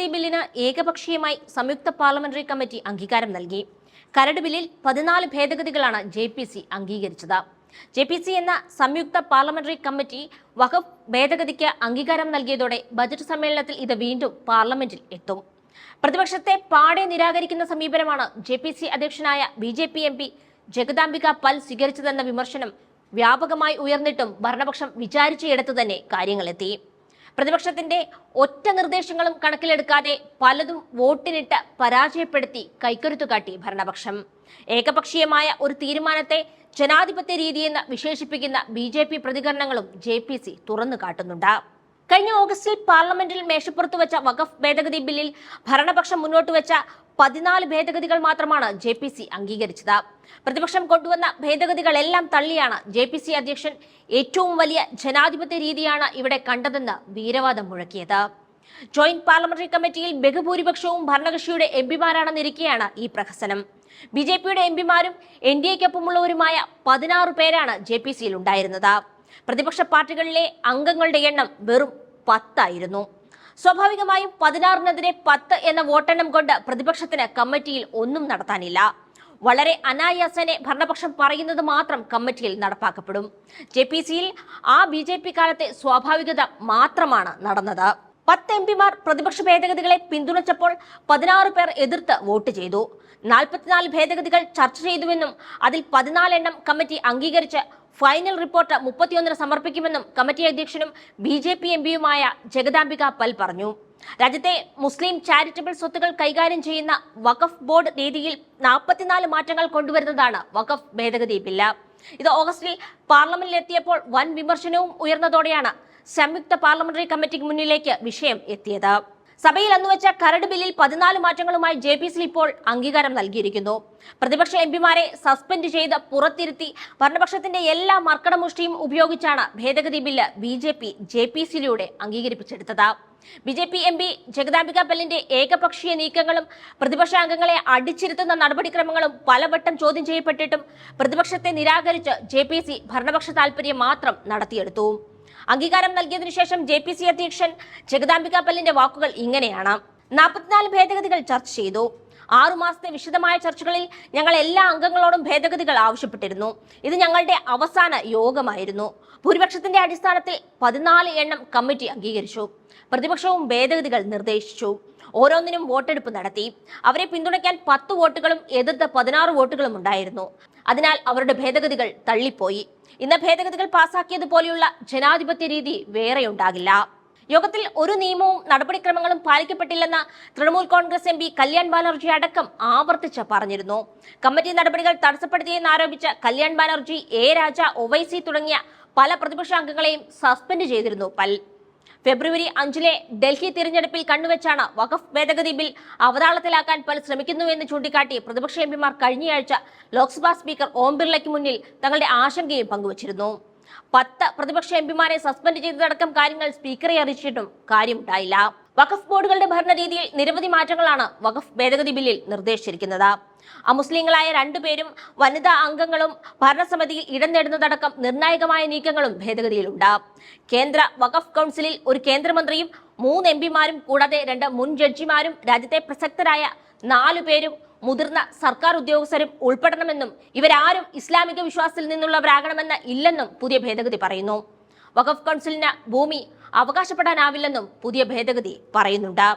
ഭേദഗതി ബില്ലിന് ഏകപക്ഷീയമായി സംയുക്ത പാർലമെന്ററി കമ്മിറ്റി അംഗീകാരം നൽകി. കരട് ബില്ലിൽ പതിനാല് ഭേദഗതികളാണ് ജെ പി സി അംഗീകരിച്ചത്. ജെ പി സി എന്ന സംയുക്ത പാർലമെന്ററി കമ്മിറ്റി വഖഫ് ഭേദഗതിക്ക് അംഗീകാരം നൽകിയതോടെ ബജറ്റ് സമ്മേളനത്തിൽ ഇത് വീണ്ടും പാർലമെന്റിൽ എത്തും. പ്രതിപക്ഷത്തെ പാടെ നിരാകരിക്കുന്ന സമീപനമാണ് ജെ പി സി അധ്യക്ഷനായ B J P M P Jagdambika Pal സ്വീകരിച്ചതെന്ന വിമർശനം വ്യാപകമായി ഉയർന്നിട്ടും ഭരണപക്ഷം വിചാരിച്ചയിടത്തു തന്നെ കാര്യങ്ങളെത്തി. പ്രതിപക്ഷത്തിന്റെ ഒറ്റ നിർദ്ദേശങ്ങളും കണക്കിലെടുക്കാതെ പലതും വോട്ടിനിട്ട് പരാജയപ്പെടുത്തി കൈക്കരുത്തു കാട്ടി ഭരണപക്ഷം. ഏകപക്ഷീയമായ ഒരു തീരുമാനത്തെ ജനാധിപത്യ രീതിയെന്ന് വിശേഷിപ്പിക്കുന്ന ബി ജെ പി പ്രതികരണങ്ങളും ജെ പി സി തുറന്നു കാട്ടുന്നുണ്ട്. കഴിഞ്ഞ ഓഗസ്റ്റിൽ പാർലമെന്റിൽ മേശപ്പുറത്ത് വെച്ച വഖഫ് ഭേദഗതി ബില്ലിൽ ഭരണപക്ഷം മുന്നോട്ട് വെച്ച പതിനാല് ഭേദഗതികൾ മാത്രമാണ് ജെ പി സി അംഗീകരിച്ചത്. പ്രതിപക്ഷം കൊണ്ടുവന്ന ഭേദഗതികളെല്ലാം തള്ളിയാണ് ജെ പി സി അധ്യക്ഷൻ ഏറ്റവും വലിയ ജനാധിപത്യ രീതിയാണ് ഇവിടെ കണ്ടതെന്ന് വീരവാദം മുഴക്കിയത്. ജോയിന്റ് പാർലമെന്ററി കമ്മിറ്റിയിൽ ബഹുഭൂരിപക്ഷവും ഭരണകക്ഷിയുടെ എം പിമാരാണെന്നിരിക്കെയാണ് ഈ പ്രഹസനം. ബി ജെ പിയുടെ എം പിമാരും എൻ ഡി എക്കൊപ്പമുള്ളവരുമായ പതിനാറ് പേരാണ് ജെ പി സിയിൽ ഉണ്ടായിരുന്നത്. പ്രതിപക്ഷ പാർട്ടികളിലെ അംഗങ്ങളുടെ എണ്ണം വെറും പത്തായിരുന്നു. സ്വാഭാവികമായും പതിനാറിനെതിരെ പത്ത് എന്ന വോട്ടെണ്ണം കൊണ്ട് പ്രതിപക്ഷത്തിന് കമ്മിറ്റിയിൽ ഒന്നും നടത്താനില്ല. വളരെ അനായാസനെ ഭരണപക്ഷം പറയുന്നത് മാത്രം കമ്മിറ്റിയിൽ നടപ്പാക്കപ്പെടും. ജെ പി സിയിൽ ആ ബി ജെ പി കാലത്തെ സ്വാഭാവികത മാത്രമാണ് നടന്നത്. പത്ത് എം പിമാർ പ്രതിപക്ഷ ഭേദഗതികളെ പിന്തുണച്ചപ്പോൾ പതിനാറ് പേർ എതിർത്ത് വോട്ട് ചെയ്തു. നാൽപ്പത്തിനാല് ഭേദഗതികൾ ചർച്ച ചെയ്തുവെന്നും അതിൽ പതിനാലെണ്ണം കമ്മിറ്റി അംഗീകരിച്ച് ഫൈനൽ റിപ്പോർട്ട് മുപ്പത്തിയൊന്നിന് സമർപ്പിക്കുമെന്നും കമ്മിറ്റി അധ്യക്ഷനും ബി ജെ പി എം പിയുമായ ജഗദാംബിക പൽ പറഞ്ഞു. രാജ്യത്തെ മുസ്ലിം ചാരിറ്റബിൾ സ്വത്തുകൾ കൈകാര്യം ചെയ്യുന്ന വഖഫ് ബോർഡ് രീതിയിൽ നാൽപ്പത്തിനാല് മാറ്റങ്ങൾ കൊണ്ടുവരുന്നതാണ് വഖഫ് ഭേദഗതി ബില്ല്. ഇത് ഓഗസ്റ്റിൽ പാർലമെന്റിൽ എത്തിയപ്പോൾ വൻ വിമർശനവും ഉയർന്നതോടെയാണ് സംയുക്ത പാർലമെന്ററി കമ്മിറ്റിക്ക് മുന്നിലേക്ക് വിഷയം എത്തിയത്. സഭയിൽ അന്നുവെച്ച കരട് ബില്ലിൽ പതിനാല് മാറ്റങ്ങളുമായി ജെ പി സി ഇപ്പോൾ അംഗീകാരം നൽകിയിരിക്കുന്നു. പ്രതിപക്ഷ എം പിമാരെ സസ്പെൻഡ് ചെയ്ത് പുറത്തിരുത്തി ഭരണപക്ഷത്തിന്റെ എല്ലാ മർക്കടമുഷ്ടിയും ഉപയോഗിച്ചാണ് ഭേദഗതി bill B J P J P സിയിലൂടെ അംഗീകരിപ്പിച്ചെടുത്തത്. B J P M P Jagdambika പല്ലിന്റെ ഏകപക്ഷീയ നീക്കങ്ങളും പ്രതിപക്ഷ അംഗങ്ങളെ അടിച്ചിരുത്തുന്ന നടപടിക്രമങ്ങളും പലവട്ടം ചോദ്യം ചെയ്യപ്പെട്ടിട്ടും പ്രതിപക്ഷത്തെ നിരാകരിച്ച് ജെ ഭരണപക്ഷ താൽപര്യം മാത്രം നടത്തിയെടുത്തു. അംഗീകാരം നൽകിയതിനു ശേഷം ജെ പി സി അധ്യക്ഷൻ ജഗദാംബിക പല്ലിന്റെ വാക്കുകൾ ഇങ്ങനെയാണ്. നാൽപ്പത്തിനാല് ഭേദഗതികൾ ചർച്ച ചെയ്തു. ആറുമാസത്തെ വിശദമായ ചർച്ചകളിൽ ഞങ്ങൾ എല്ലാ അംഗങ്ങളോടും ഭേദഗതികൾ ആവശ്യപ്പെട്ടിരുന്നു. ഇത് ഞങ്ങളുടെ അവസാന യോഗമായിരുന്നു. ഭൂരിപക്ഷത്തിന്റെ അടിസ്ഥാനത്തിൽ പതിനാല് എണ്ണം കമ്മിറ്റി അംഗീകരിച്ചു. പ്രതിപക്ഷവും ഭേദഗതികൾ നിർദ്ദേശിച്ചു. ഓരോന്നിനും വോട്ടെടുപ്പ് നടത്തി. അവരെ പിന്തുണയ്ക്കാൻ പത്ത് വോട്ടുകളും എതിർത്ത് പതിനാറ് വോട്ടുകളും ഉണ്ടായിരുന്നു. അതിനാൽ അവരുടെ ഭേദഗതികൾ തള്ളിപ്പോയി. ഇന്ന് ഭേദഗതികൾ പാസാക്കിയതുപോലെയുള്ള ജനാധിപത്യ രീതി വേറെ ഉണ്ടാകില്ല. യോഗത്തിൽ ഒരു നിയമവും നടപടിക്രമങ്ങളും പാലിക്കപ്പെട്ടില്ലെന്ന് Trinamool Congress M P Kalyan Banerjee അടക്കം ആവർത്തിച്ച് പറഞ്ഞിരുന്നു. കമ്മിറ്റി നടപടികൾ തടസ്സപ്പെടുത്തിയെന്ന് ആരോപിച്ച കല്യാൺ ബാനർജി എ രാജ ഒവൈസി തുടങ്ങിയ പല പ്രതിപക്ഷ അംഗങ്ങളെയും സസ്പെൻഡ് ചെയ്തിരുന്നു. ഫെബ്രുവരി അഞ്ചിലെ ഡൽഹി തിരഞ്ഞെടുപ്പിൽ കണ്ണുവെച്ചാണ് വഖഫ് ഭേദഗതി ബിൽ അവതാളത്തിലാക്കാൻ പല ശ്രമിക്കുന്നുവെന്ന് ചൂണ്ടിക്കാട്ടി പ്രതിപക്ഷ എംപിമാർ കഴിഞ്ഞയാഴ്ച ലോക്സഭാ സ്പീക്കർ ഓം ബിർളയ്ക്ക് മുന്നിൽ തങ്ങളുടെ ആശങ്കയും പങ്കുവച്ചിരുന്നു. പത്ത് പ്രതിപക്ഷ എംപിമാരെ സസ്പെൻഡ് ചെയ്തതടക്കം കാര്യങ്ങൾ സ്പീക്കറെ അറിയിച്ചിട്ടും കാര്യമുണ്ടായില്ല വഖഫ് ബോർഡുകളുടെ ഭരണരീതിയിൽ നിരവധി മാറ്റങ്ങളാണ് വഖഫ് ഭേദഗതി ബില്ലിൽ നിർദ്ദേശിച്ചിരിക്കുന്നത്. അമുസ്ലിങ്ങളായ രണ്ടുപേരും വനിതാ അംഗങ്ങളും ഭരണസമിതിയിൽ ഇടം നേടുന്നതടക്കം നിർണായകമായ നീക്കങ്ങളും ഭേദഗതിയിലുണ്ട്. കേന്ദ്ര വഖഫ് കൗൺസിലിൽ ഒരു കേന്ദ്രമന്ത്രിയും മൂന്ന് എം പിമാരും കൂടാതെ രണ്ട് മുൻ ജഡ്ജിമാരും രാജ്യത്തെ പ്രസക്തരായ നാലു പേരും മുതിർന്ന സർക്കാർ ഉദ്യോഗസ്ഥരും ഉൾപ്പെടണമെന്നും ഇവരാരും ഇസ്ലാമിക വിശ്വാസത്തിൽ നിന്നുള്ളവരാകണമെന്ന് ഇല്ലെന്നും പുതിയ ഭേദഗതി പറയുന്നു. വഖഫ് കൗൺസിലിന് ഭൂമി അവകാശപ്പെടാനാവില്ലെന്നും പുതിയ ഭേദഗതി പറയുന്നുണ്ട്.